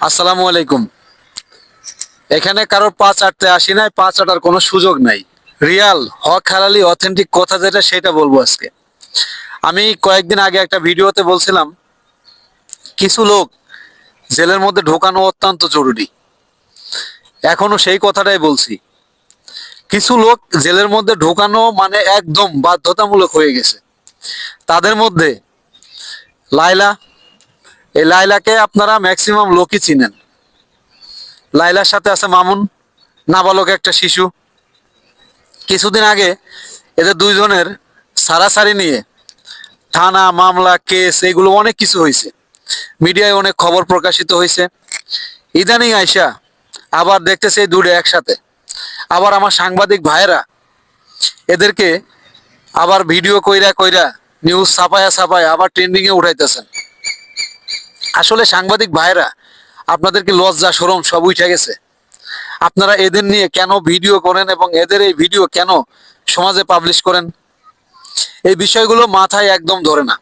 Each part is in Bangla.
আসসালামু আলাইকুম। এখানে কারোর পাঁচ চাটতে আসি নাই, পাঁচ আটার কোনো সুযোগ নাই। রিয়াল, হক হালালি, অথেন্টিক কথা যেটা সেটা বলব আজকে। আমি কয়েকদিন আগে একটা ভিডিওতে বলছিলাম, কিছু লোক জেলের মধ্যে ঢোকানো অত্যন্ত জরুরি। এখনও সেই কথাটাই বলছি। কিছু লোক জেলের মধ্যে ঢোকানো মানে একদম বাধ্যতামূলক হয়ে গেছে। তাদের মধ্যে লাইলা এই লাইলাকে আপনারা ম্যাক্সিমাম লোকই চিনেন। লাইলার সাথে আছে মামুন, নাবালক একটা শিশু। কিছুদিন আগে এদের দুইজনের সারাসারি নিয়ে থানা, মামলা, কেস, এগুলো অনেক কিছু হয়েছে। মিডিয়ায় অনেক খবর প্রকাশিত হয়েছে। ইদানিং আইসা আবার দেখতেছে এই দুটো একসাথে। আবার আমার সাংবাদিক ভাইয়েরা এদেরকে আবার ভিডিও কইরা কইরা নিউজ ছাপায়া ছাপায়া আবার ট্রেন্ডিংয়ে উঠাইতেছেন। আসলে সাংবাদিক ভাইরা আপনাদেরকে লজ্জা সরম সব উঠে গেছে। আপনারা এদের নিয়ে কেন ভিডিও করেন এবং এদের এই ভিডিও কেন সমাজে পাবলিশ করেন? এই বিষয়গুলো মাথায় একদম ধরে না।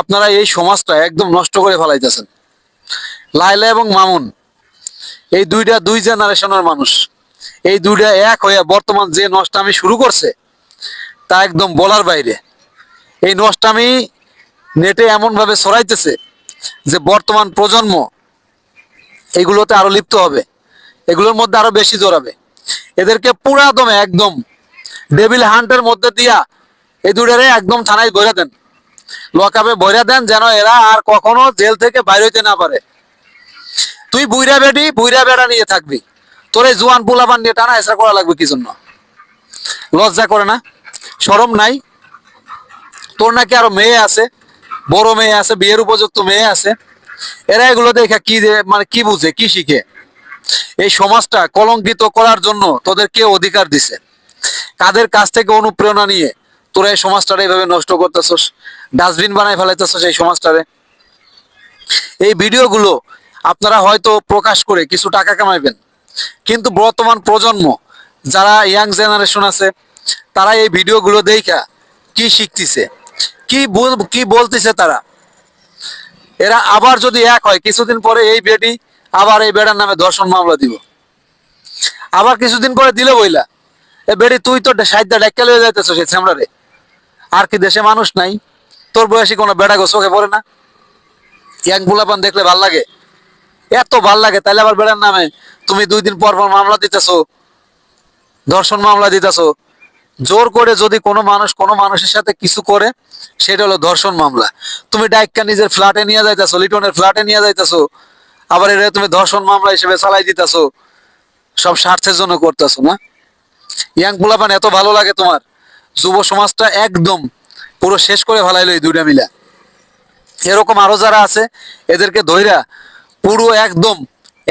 আপনারা এই সমাজটা একদম নষ্ট করে ফেলাইতেছেন। লাইলা এবং মামুন, এই দুইটা দুই জেনারেশনের মানুষ, এই দুইটা এক হয়ে বর্তমান যে নষ্টামি শুরু করছে, তা একদম বলার বাইরে। এই নষ্টামি নেটে এমনভাবে ছড়াইতেছে যে বর্তমান প্রজন্ম, এগুলোতে আরও লিপ্ত হবে। এগুলোর মধ্যে আরও বেশি জড়াবে এদেরকে পুরা দমে একদম ডেভিল হান্টের মধ্যে দিয়া এই দুটারে একদম থানায় বইরা দেন। লকআপে বইরা দেন যেন এরা আর কখনো জেল থেকে বাইরে হইতে না পারে। তুই বুইরা বেডি, বুইরা বেড়া নিয়ে থাকবি। তোর এই জোয়ান পোলাপান নিয়ে টানা এসা করা লাগবে কি জন্য? লজ্জা করে না? সরম নাই? তোর নাকি আরও মেয়ে আছে? বড় মেয়ে আছে, বিয়ের উপযুক্ত মেয়ে আছে। এরা এগুলো দেখে কি মানে কি বুঝে, কি শিখে? এই সমাজটা কলঙ্কিত করার জন্য তোদের কে অধিকার দিছে? কাদের কাছ থেকে অনুপ্রেরণা নিয়ে তোরা এই সমাজটারে এইভাবে নষ্ট করতেছস? ডাস্টবিন বানাই ফেলাইতেছস এই সমাজটারে? এই ভিডিওগুলো আপনারা হয়তো প্রকাশ করে কিছু টাকা কামাইবেন। কিন্তু বর্তমান প্রজন্ম, যারা ইয়াং জেনারেশন আছে, তারা এই ভিডিওগুলো দেখা কি শিখতেছে? কি কি বলতেছে তারা? এরা আবার যদি এক হয়, কিছুদিন পরে এই বেটি আবার এই বেটার নামে ধর্ষণ মামলা দিব। আবার কিছুদিন পরে দিলে বইলা, এ বেটি তুই তো সাহিত্য ডাক্কা লয়ে যাইতেছ সেই ছেমড়ারে আর কি দেশে মানুষ নাই। তোর বয়সী কোনো বেটা গো চোখে পড়ে না। ইয়াং বুলাপান দেখলে ভালো লাগে। এত ভালো লাগে তাহলে আবার বেড়ার নামে তুমি দুই দিন পর পর মামলা দিতেছো, ধর্ষণ মামলা দিতেছো। জোর করে যদি কোনো মানুষ, কোনো মানুষের সাথে কিছু করে, সেটা হলো ধর্ষণ মামলা। তুমি ডাইক্কা নিজের ফ্ল্যাটে নিয়ে যাইতেছো, লিটনের ফ্ল্যাটে নিয়ে যাইতেছো, আবার এটা তুমি ধর্ষণ মামলা হিসেবে চালাই দিতেছো, সব স্বার্থের জন্য করতেছো না? ইয়াং পোলাপান এত ভালো লাগে তোমার। যুব সমাজটা একদম পুরো শেষ করে ফেলাইলো এই দুইটা মিলা। এরকম আরও যারা আছে, এদেরকে ধইরা পুরো একদম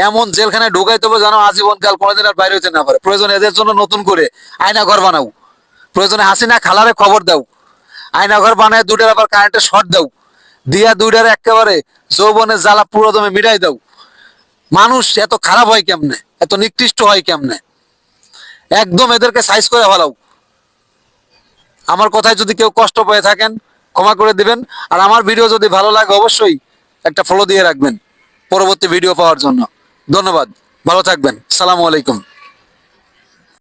এমন জেলখানায় ঢুকাইতে হবে যেন আজীবনকাল কোনোদিন আর বাইরে হইতে না পারে। প্রয়োজন এদের জন্য নতুন করে আয়না ঘর বানাও। প্রয়োজনে হাসিনা খালারে খবর দাও। আয়না ঘর বানায় দুটার আবার কারেন্টের শর্ট দাও। দিয়া দুইটার একেবারে যৌবনের জ্বালা পুরো দমে মিটাই দাও। মানুষ এত খারাপ হয় কেমনে? এত নিকৃষ্ট হয় কেমনে? একদম এদেরকে সাইজ করে ফেলাও। আমার কথায় যদি কেউ কষ্ট পেয়ে থাকেন, ক্ষমা করে দিবেন। আর আমার ভিডিও যদি ভালো লাগে অবশ্যই একটা ফলো দিয়ে রাখবেন। পরবর্তী ভিডিও পাওয়ার জন্য। ধন্যবাদ। ভালো থাকবেন। সালামু আলাইকুম।